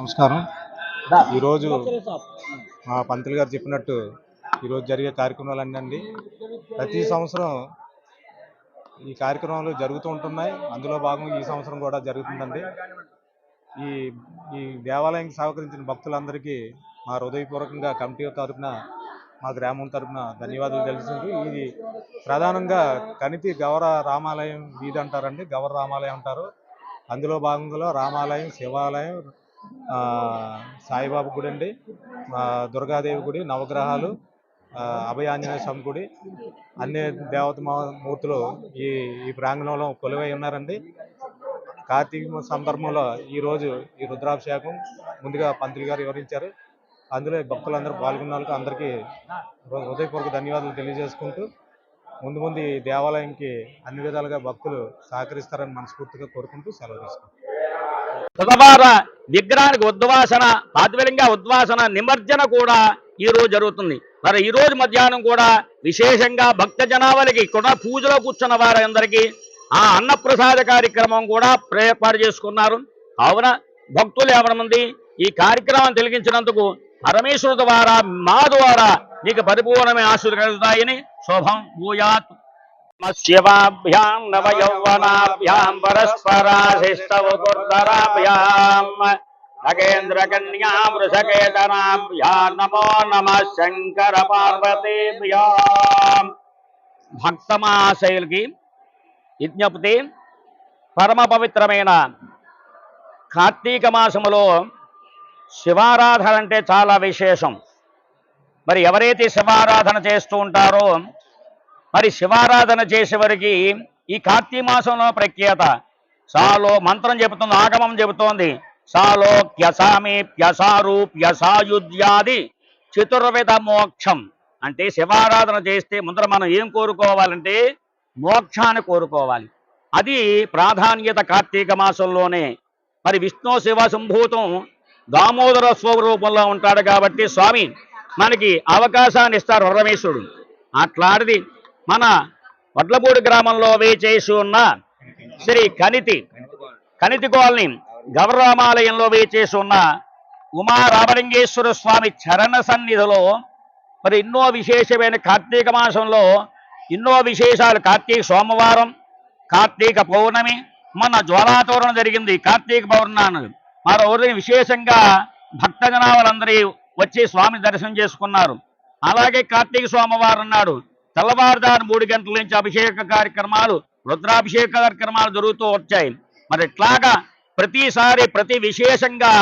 నమస్కారం. ఈరోజు మా పంతులు గారు చెప్పినట్టు ఈరోజు జరిగే కార్యక్రమాలన్నీ అండి ప్రతి సంవత్సరం ఈ కార్యక్రమాలు జరుగుతూ ఉంటున్నాయి. అందులో భాగంగా ఈ సంవత్సరం కూడా జరుగుతుందండి. ఈ ఈ దేవాలయానికి సహకరించిన భక్తులందరికీ మా హృదయపూర్వకంగా కమిటీ తరపున మా గ్రామం తరపున ధన్యవాదాలు తెలుస్తుంది ఇది ప్రధానంగా కనితి గౌర రామాలయం వీధి అంటారండి. గౌర రామాలయం అంటారు. అందులో భాగంగా రామాలయం శివాలయం సాయిబాబా గుడి అండి. దుర్గాదేవి గుడి నవగ్రహాలు అభయాంజనేయ అభయ ఆంజనేయ స్వామి గుడి అన్ని దేవత మూర్తులు ఈ ఈ ప్రాంగణంలో కొలువై ఉన్నారండి. కార్తీక సందర్భంలో ఈ రోజు ఈ రుద్రాభిషేకం ముందుగా పంతులు గారు వివరించారు. అందులో భక్తులందరూ పాల్గొన్న వాళ్ళకి అందరికీ హృదయపూర్వక ధన్యవాదాలు తెలియజేసుకుంటూ ముందు ముందు ఈ దేవాలయంకి అన్ని విధాలుగా భక్తులు సహకరిస్తారని మనస్ఫూర్తిగా కోరుకుంటూ సెలవు తీసుకుంటాం బుధవార విగ్రహానికి ఉద్వాసన పాతివలింగ ఉద్వాసన నిమజ్జన కూడా ఈ రోజు జరుగుతుంది. మరి ఈ రోజు మధ్యాహ్నం కూడా విశేషంగా భక్త జనావళికి కూడా పూజలో కూర్చున్న వారందరికీ ఆ అన్నప్రసాద కార్యక్రమం కూడా ఏర్పాటు చేసుకున్నారు. కావున భక్తులు ఎవరి ఈ కార్యక్రమం తెలిగించినందుకు పరమేశ్వరు ద్వారా మా ద్వారా మీకు పరిపూర్ణమైన ఆశలు కలుగుతాయని శోభం భూయాత్. శివాభ్యాం నవ యౌవనాభ్యాం పరస్పరాశిష్టవకుర్ధరాభ్యాం నగేంద్ర కన్యా వృషకేతనాభ్యా నమో నమ శంకర పార్వతీభ్యాం భక్తమాశయులకి విజ్ఞప్తి పరమ పవిత్రమైన కార్తీక మాసములో శివారాధన అంటే చాలా విశేషం. మరి ఎవరైతే శివారాధన చేస్తూ ఉంటారో మరి శివారాధన చేసేవారికి ఈ కార్తీ మాసంలో ప్రఖ్యాత. సాలో మంత్రం చెబుతుంది ఆగమం చెబుతోంది. సాలో ప్యసామి ప్యసారు ప్యసాయుధ్యాది చతుర్విధ మోక్షం. అంటే శివారాధన చేస్తే ముందర మనం ఏం కోరుకోవాలంటే మోక్షాన్ని కోరుకోవాలి. అది ప్రాధాన్యత కార్తీక మాసంలోనే. మరి విష్ణు శివ సంభూతం దామోదర స్వరూపంలో ఉంటాడు కాబట్టి స్వామి మనకి అవకాశాన్ని ఇస్తారు పరమేశ్వరుడు. అట్లాంటిది మన వడ్లపూడి గ్రామంలో వేచేసి ఉన్న శ్రీ కనితి కనితి కాలనీ గౌరరామాలయంలో వేచేసి ఉన్న ఉమా రామలింగేశ్వర స్వామి చరణ సన్నిధిలో మరి ఎన్నో విశేషమైన కార్తీక మాసంలో ఎన్నో విశేషాలు. కార్తీక సోమవారం కార్తీక పౌర్ణమి మన జ్వాలాతోరణం జరిగింది. కార్తీక పౌర్ణమి మరో రోజు విశేషంగా భక్తజనాలందరూ వచ్చి స్వామి దర్శనం చేసుకున్నారు. అలాగే కార్తీక సోమవారం నాడు తెల్లవారుదారు మూడు గంటల నుంచి అభిషేక కార్యక్రమాలు రుద్రాభిషేక కార్యక్రమాలు జరుగుతూ వచ్చాయి. మరి ఇట్లాగా ప్రతిసారి ప్రతి విశేషంగా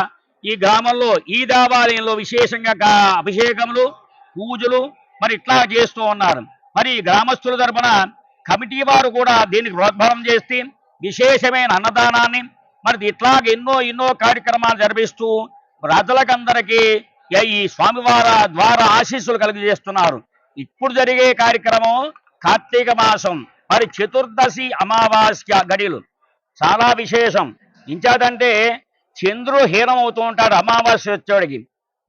ఈ గ్రామంలో ఈ దేవాలయంలో విశేషంగా అభిషేకములు పూజలు మరి ఇట్లా చేస్తూ ఉన్నారు. మరి ఈ గ్రామస్తుల తరపున కమిటీ వారు కూడా దీనికి ప్రోద్బలం చేస్తే విశేషమైన అన్నదానాన్ని మరి ఇట్లాగ ఎన్నో ఎన్నో కార్యక్రమాలు జరిపిస్తూ ప్రజలకందరికీ ఈ స్వామివార ద్వారా ఆశీస్సులు కలిగజేస్తున్నారు. ఇప్పుడు జరిగే కార్యక్రమం కార్తీక మాసం మరి చతుర్దశి అమావాస్య గడిలు. చాలా విశేషం. ఇంచేతంటే చంద్రుడు హీనం అవుతూ ఉంటాడు అమావాస్య వచ్చేవాడికి.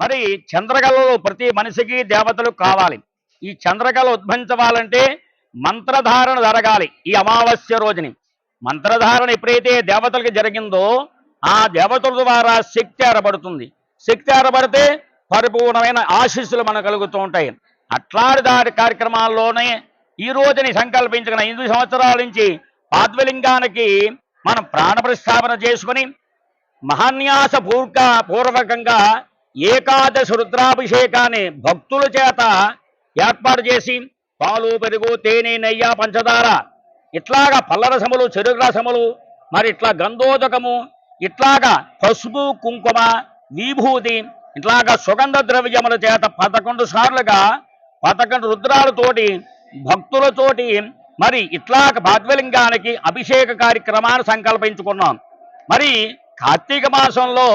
మరి చంద్రకళలు ప్రతి మనిషికి దేవతలు కావాలి. ఈ చంద్రకళ ఉద్భవించవాలంటే మంత్రధారణ జరగాలి ఈ అమావాస్య రోజుని. మంత్రధారణ ఎప్పుడైతే దేవతలకు జరిగిందో ఆ దేవతల ద్వారా శక్తి ఏరబడుతుంది శక్తి ఏరబడితే పరిపూర్ణమైన ఆశీస్సులు మనకు కలుగుతూ ఉంటాయి. అట్లాడి దారి కార్యక్రమాల్లోనే ఈ రోజుని సంకల్పించిన ఐదు సంవత్సరాల నుంచి పాద్వలింగానికి మనం ప్రాణప్రస్థాపన చేసుకుని మహాన్యాస పూర్క పూర్వకంగా ఏకాదశ రుద్రాభిషేకాన్ని భక్తుల చేత ఏర్పాటు చేసి పాలు పెరుగు తేనె నెయ్య పంచదార ఇట్లాగా పల్లరసములు చెరుగ్రసములు మరి ఇట్లా గంధోదకము ఇట్లాగా పసుపు కుంకుమ విభూతి ఇట్లాగా సుగంధ ద్రవ్యముల చేత పదకొండు సార్లుగా పదకొండు రుద్రాలతోటి భక్తులతోటి మరి ఇట్లా భాగ్యలింగానికి అభిషేక కార్యక్రమాన్ని సంకల్పించుకున్నాం. మరి కార్తీక మాసంలో